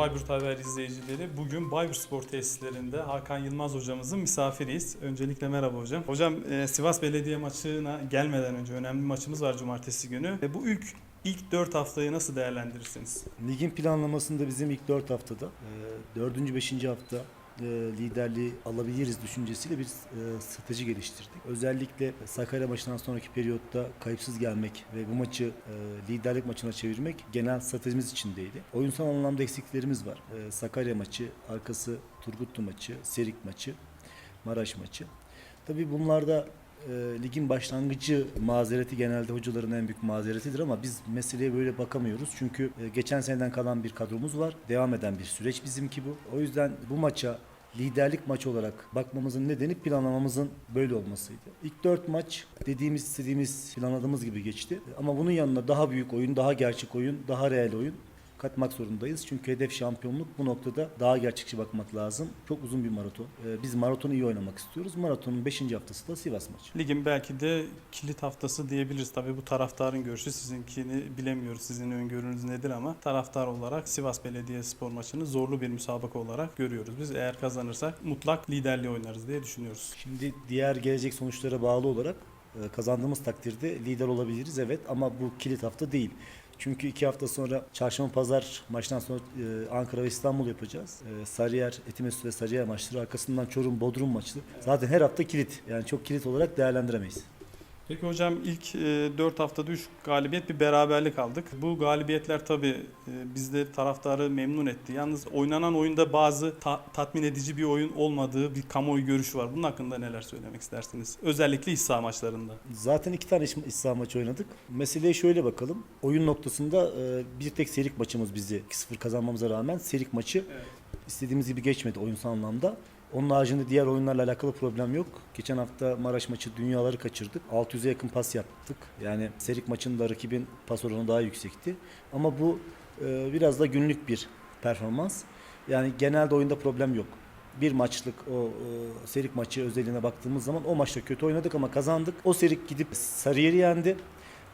Bayburt Haber izleyicileri bugün Bayburt Spor Tesislerinde Hakan Yılmaz hocamızın misafiriyiz. Öncelikle merhaba hocam. Hocam e, Sivas Belediye maçına gelmeden önce önemli maçımız var cumartesi günü. E, bu ilk ilk 4 haftayı nasıl değerlendirirsiniz? Ligin planlamasında bizim ilk 4 haftada, 4. 5. hafta e, liderliği alabiliriz düşüncesiyle bir e, strateji geliştirdik. Özellikle Sakarya maçından sonraki periyotta kayıpsız gelmek ve bu maçı e, liderlik maçına çevirmek genel stratejimiz içindeydi. Oyunsal anlamda eksiklerimiz var. E, Sakarya maçı, arkası Turgutlu maçı, Serik maçı, Maraş maçı. Tabii bunlarda e, ligin başlangıcı mazereti genelde hocaların en büyük mazeretidir ama biz meseleye böyle bakamıyoruz. Çünkü e, geçen seneden kalan bir kadromuz var. Devam eden bir süreç bizimki bu. O yüzden bu maça liderlik maçı olarak bakmamızın nedeni planlamamızın böyle olmasıydı. İlk dört maç dediğimiz istediğimiz planladığımız gibi geçti. Ama bunun yanına daha büyük oyun, daha gerçek oyun, daha reel oyun katmak zorundayız. Çünkü hedef şampiyonluk bu noktada daha gerçekçi bakmak lazım. Çok uzun bir maraton. Ee, Biz maratonu iyi oynamak istiyoruz. Maratonun 5. haftası da Sivas maçı. Ligin belki de kilit haftası diyebiliriz. Tabii bu taraftarın görüşü sizinkini bilemiyoruz. Sizin öngörünüz nedir ama taraftar olarak Sivas Belediye Spor maçını zorlu bir müsabaka olarak görüyoruz. Biz eğer kazanırsak mutlak liderliği oynarız diye düşünüyoruz. Şimdi diğer gelecek sonuçlara bağlı olarak e, kazandığımız takdirde lider olabiliriz evet ama bu kilit hafta değil. Çünkü iki hafta sonra çarşamba pazar maçtan sonra e, Ankara ve İstanbul yapacağız. E, Sarıyer, Etimesgut ve Sarıyer maçları arkasından Çorum, Bodrum maçı. Zaten her hafta kilit. Yani çok kilit olarak değerlendiremeyiz. Peki hocam ilk 4 haftada 3 galibiyet bir beraberlik aldık. Bu galibiyetler tabii e, bizleri taraftarı memnun etti. Yalnız oynanan oyunda bazı ta- tatmin edici bir oyun olmadığı bir kamuoyu görüşü var. Bunun hakkında neler söylemek istersiniz? Özellikle iç saha maçlarında. Zaten iki tane iç saha maçı oynadık. Meseleye şöyle bakalım. Oyun noktasında e, bir tek serik maçımız bizi 2-0 kazanmamıza rağmen serik maçı istediğimiz gibi geçmedi oyunsal anlamda. Onun haricinde diğer oyunlarla alakalı problem yok. Geçen hafta Maraş maçı dünyaları kaçırdık. 600'e yakın pas yaptık. Yani Serik maçında rakibin pas oranı daha yüksekti. Ama bu e, biraz da günlük bir performans. Yani genelde oyunda problem yok. Bir maçlık o e, Serik maçı özelliğine baktığımız zaman o maçta kötü oynadık ama kazandık. O Serik gidip Sarıyer'i yendi.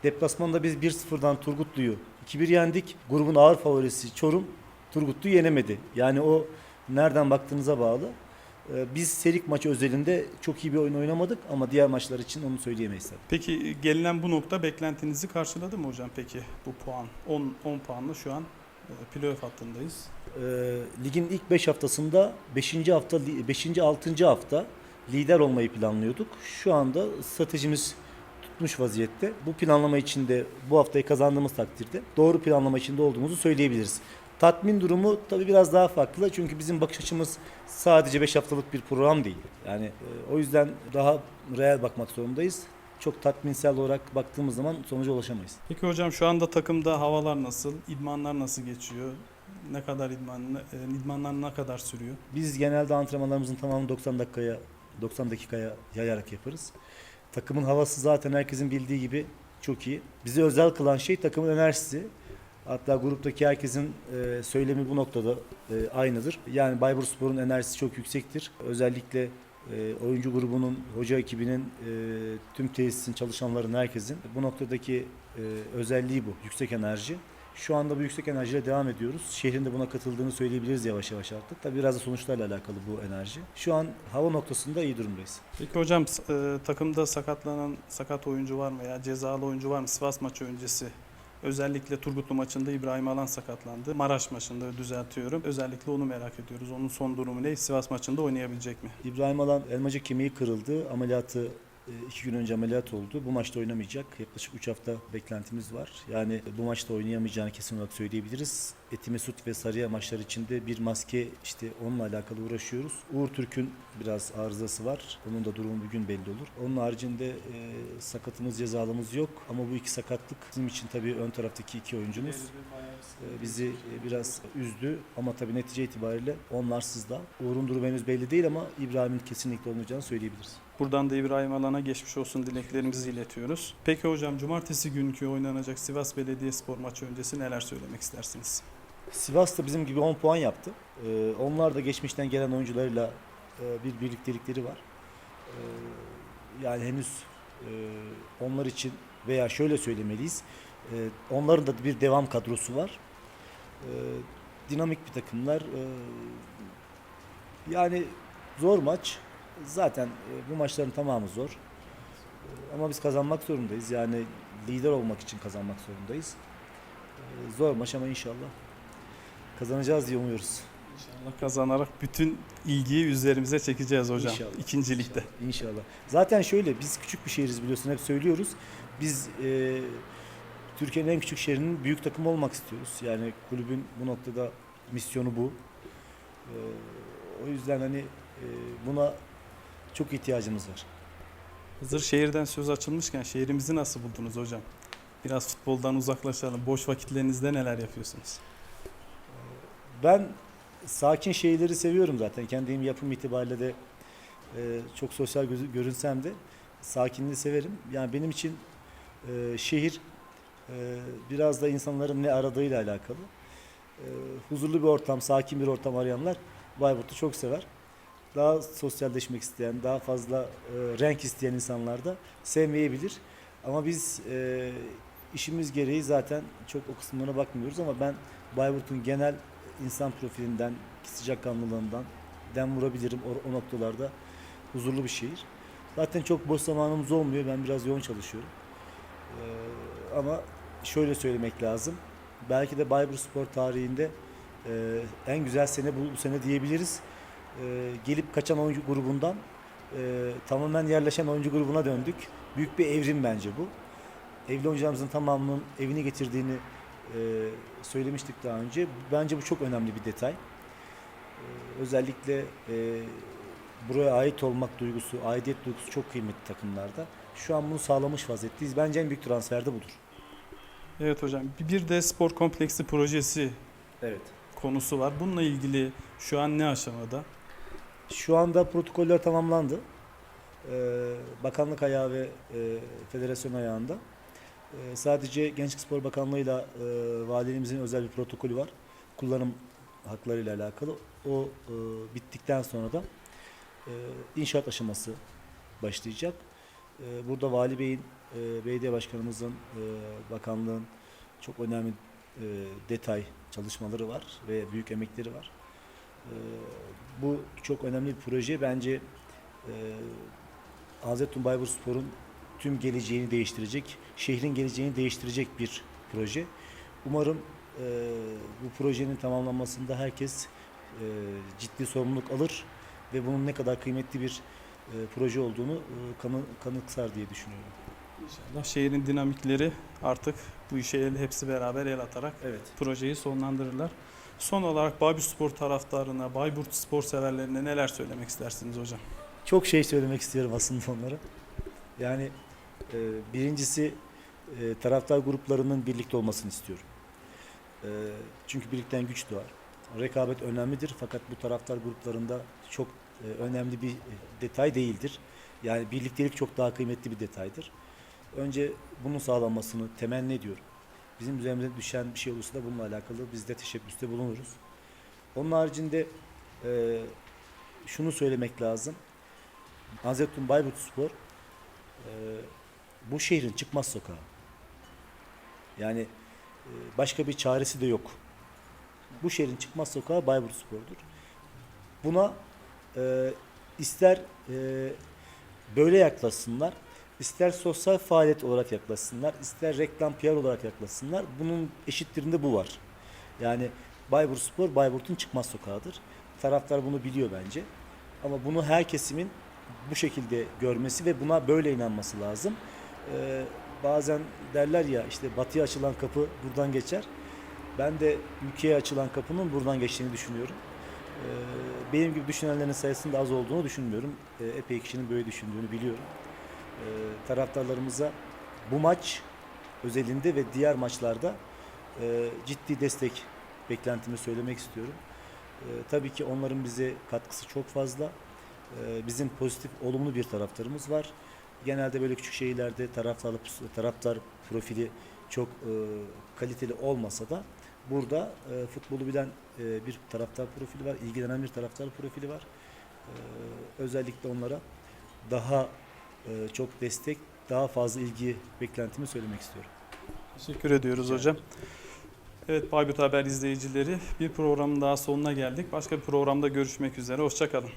Deplasmanda biz 1-0'dan Turgutlu'yu 2-1 yendik. Grubun ağır favorisi Çorum Turgutlu'yu yenemedi. Yani o nereden baktığınıza bağlı. Ee, Biz Serik maçı özelinde çok iyi bir oyun oynamadık ama diğer maçlar için onu söyleyemeyiz tabii. Peki gelinen bu nokta beklentinizi karşıladı mı hocam peki bu puan? 10, 10 puanla şu an e, playoff hattındayız. Ee, ligin ilk 5 haftasında 5. hafta 5. 6. hafta lider olmayı planlıyorduk. Şu anda stratejimiz tutmuş vaziyette. Bu planlama içinde bu haftayı kazandığımız takdirde doğru planlama içinde olduğumuzu söyleyebiliriz. Tatmin durumu tabii biraz daha farklı çünkü bizim bakış açımız sadece 5 haftalık bir program değil. Yani e, o yüzden daha reel bakmak zorundayız. Çok tatminsel olarak baktığımız zaman sonuca ulaşamayız. Peki hocam şu anda takımda havalar nasıl? İdmanlar nasıl geçiyor? Ne kadar idman, e, idmanlar ne kadar sürüyor? Biz genelde antrenmanlarımızın tamamını 90 dakikaya 90 dakikaya yayarak yaparız. Takımın havası zaten herkesin bildiği gibi çok iyi. Bizi özel kılan şey takımın enerjisi. Hatta gruptaki herkesin e, söylemi bu noktada e, aynıdır. Yani Bayburtspor'un enerjisi çok yüksektir. Özellikle e, oyuncu grubunun, hoca ekibinin, e, tüm tesisin, çalışanların, herkesin bu noktadaki e, özelliği bu. Yüksek enerji. Şu anda bu yüksek enerjiyle devam ediyoruz. Şehrin de buna katıldığını söyleyebiliriz yavaş yavaş artık. Tabii biraz da sonuçlarla alakalı bu enerji. Şu an hava noktasında iyi durumdayız. Peki hocam e, takımda sakatlanan sakat oyuncu var mı ya cezalı oyuncu var mı Sivas maçı öncesi? Özellikle Turgutlu maçında İbrahim Alan sakatlandı. Maraş maçında düzeltiyorum. Özellikle onu merak ediyoruz. Onun son durumu ne? Sivas maçında oynayabilecek mi? İbrahim Alan elmacık kemiği kırıldı. Ameliyatı iki gün önce ameliyat oldu. Bu maçta oynamayacak. Yaklaşık 3 hafta beklentimiz var. Yani bu maçta oynayamayacağını kesin olarak söyleyebiliriz. Eti Mesut ve Sarıya maçlar içinde bir maske işte onunla alakalı uğraşıyoruz. Uğur Türk'ün biraz arızası var. Onun da durumu bugün belli olur. Onun haricinde e, sakatımız cezalımız yok. Ama bu iki sakatlık bizim için tabii ön taraftaki iki oyuncumuz e, bizi e, biraz üzdü ama tabii netice itibariyle onlarsız da. Uğur'un durumu henüz belli değil ama İbrahim'in kesinlikle olmayacağını söyleyebiliriz. Buradan da İbrahim Alan'a geçmiş olsun dileklerimizi iletiyoruz. Peki hocam cumartesi günkü oynanacak Sivas Belediyespor maçı öncesi neler söylemek istersiniz? Sivas da bizim gibi 10 puan yaptı. Ee, onlar da geçmişten gelen oyuncularıyla e, bir birliktelikleri var. Ee, yani henüz e, onlar için veya şöyle söylemeliyiz. e, onların da bir devam kadrosu var. Ee, dinamik bir takımlar. E, yani zor maç. Zaten e, bu maçların tamamı zor. Ama biz kazanmak zorundayız. Yani lider olmak için kazanmak zorundayız. E, Zor maç ama inşallah kazanacağız diye umuyoruz. İnşallah kazanarak bütün ilgiyi üzerimize çekeceğiz hocam. İnşallah. İkinci ligde. İnşallah. Zaten şöyle biz küçük bir şehiriz biliyorsun hep söylüyoruz. Biz e, Türkiye'nin en küçük şehrinin büyük takım olmak istiyoruz. Yani kulübün bu noktada misyonu bu. E, o yüzden hani e, buna çok ihtiyacımız var. Hazır şehirden söz açılmışken şehrimizi nasıl buldunuz hocam? Biraz futboldan uzaklaşalım. Boş vakitlerinizde neler yapıyorsunuz? Ben sakin şeyleri seviyorum zaten. Kendim yapım itibariyle de e, çok sosyal görünsem de sakinliği severim. Yani benim için e, şehir e, biraz da insanların ne aradığıyla alakalı. E, huzurlu bir ortam, sakin bir ortam arayanlar Bayburt'u çok sever. Daha sosyalleşmek isteyen, daha fazla e, renk isteyen insanlar da sevmeyebilir. Ama biz e, işimiz gereği zaten çok o kısımlarına bakmıyoruz ama ben Bayburt'un genel insan profilinden, sıcakkanlılığından dem vurabilirim o, o noktalarda. Huzurlu bir şehir. Zaten çok boş zamanımız olmuyor. Ben biraz yoğun çalışıyorum. Ee, ama şöyle söylemek lazım. Belki de Bayburt Spor tarihinde e, en güzel sene bu, bu sene diyebiliriz. Ee, gelip kaçan oyuncu grubundan e, tamamen yerleşen oyuncu grubuna döndük. Büyük bir evrim bence bu. Evli oyuncularımızın tamamının evini getirdiğini e, söylemiştik daha önce. Bence bu çok önemli bir detay. E, özellikle e, buraya ait olmak duygusu, aidiyet duygusu çok kıymetli takımlarda. Şu an bunu sağlamış vaziyetteyiz. Bence en büyük transfer de budur. Evet hocam. Bir de spor kompleksi projesi Evet. konusu var. Bununla ilgili şu an ne aşamada? Şu anda protokoller tamamlandı. Ee, bakanlık ayağı ve e, federasyon ayağında. Ee, sadece Gençlik Spor Bakanlığı'yla e, valiliğimizin özel bir protokolü var. Kullanım haklarıyla alakalı. O e, bittikten sonra da e, inşaat aşaması başlayacak. E, burada Vali Bey'in, e, belediye başkanımızın, e, bakanlığın çok önemli e, detay çalışmaları var ve büyük emekleri var. E, bu çok önemli bir proje. Bence e, Hazreti Bayburt Spor'un tüm geleceğini değiştirecek, şehrin geleceğini değiştirecek bir proje. Umarım e, bu projenin tamamlanmasında herkes e, ciddi sorumluluk alır ve bunun ne kadar kıymetli bir e, proje olduğunu e, kanı, kanıksar diye düşünüyorum. İnşallah şehrin dinamikleri artık bu işe el, hepsi beraber el atarak Evet. projeyi sonlandırırlar. Son olarak Bayburt Spor taraftarına, Bayburt spor severlerine neler söylemek istersiniz hocam? Çok şey söylemek istiyorum aslında onlara. Yani e, birincisi e, taraftar gruplarının birlikte olmasını istiyorum. E, çünkü birlikten güç doğar. Rekabet önemlidir fakat bu taraftar gruplarında çok e, önemli bir e, detay değildir. Yani birliktelik çok daha kıymetli bir detaydır. Önce bunun sağlanmasını temenni ediyorum. Bizim üzerimize düşen bir şey olursa da bununla alakalı biz de teşebbüste bulunuruz. Onun haricinde e, şunu söylemek lazım. Hazreti Bayburt Spor e, bu şehrin çıkmaz sokağı. Yani e, başka bir çaresi de yok. Bu şehrin çıkmaz sokağı Bayburt Spor'dur. Buna e, ister e, böyle yaklaşsınlar, ister sosyal faaliyet olarak yaklaşsınlar, ister reklam PR olarak yaklaşsınlar. Bunun eşitlerinde bu var. Yani Bayburt Spor Bayburt'un çıkmaz sokağıdır. Taraftar bunu biliyor bence. Ama bunu her kesimin bu şekilde görmesi ve buna böyle inanması lazım. Ee, bazen derler ya işte batıya açılan kapı buradan geçer. Ben de ülkeye açılan kapının buradan geçtiğini düşünüyorum. Ee, benim gibi düşünenlerin sayısının da az olduğunu düşünmüyorum. Ee, epey kişinin böyle düşündüğünü biliyorum. Ee, taraftarlarımıza bu maç özelinde ve diğer maçlarda e, ciddi destek beklentimi söylemek istiyorum. Ee, tabii ki onların bize katkısı çok fazla. Bizim pozitif, olumlu bir taraftarımız var. Genelde böyle küçük şehirlerde taraftarlı, taraftar profili çok e, kaliteli olmasa da burada e, futbolu bilen e, bir taraftar profili var, ilgilenen bir taraftar profili var. Özellikle onlara daha e, çok destek, daha fazla ilgi beklentimi söylemek istiyorum. Teşekkür ediyoruz hocam. Evet Bayburt Haber izleyicileri bir programın daha sonuna geldik. Başka bir programda görüşmek üzere. Hoşçakalın.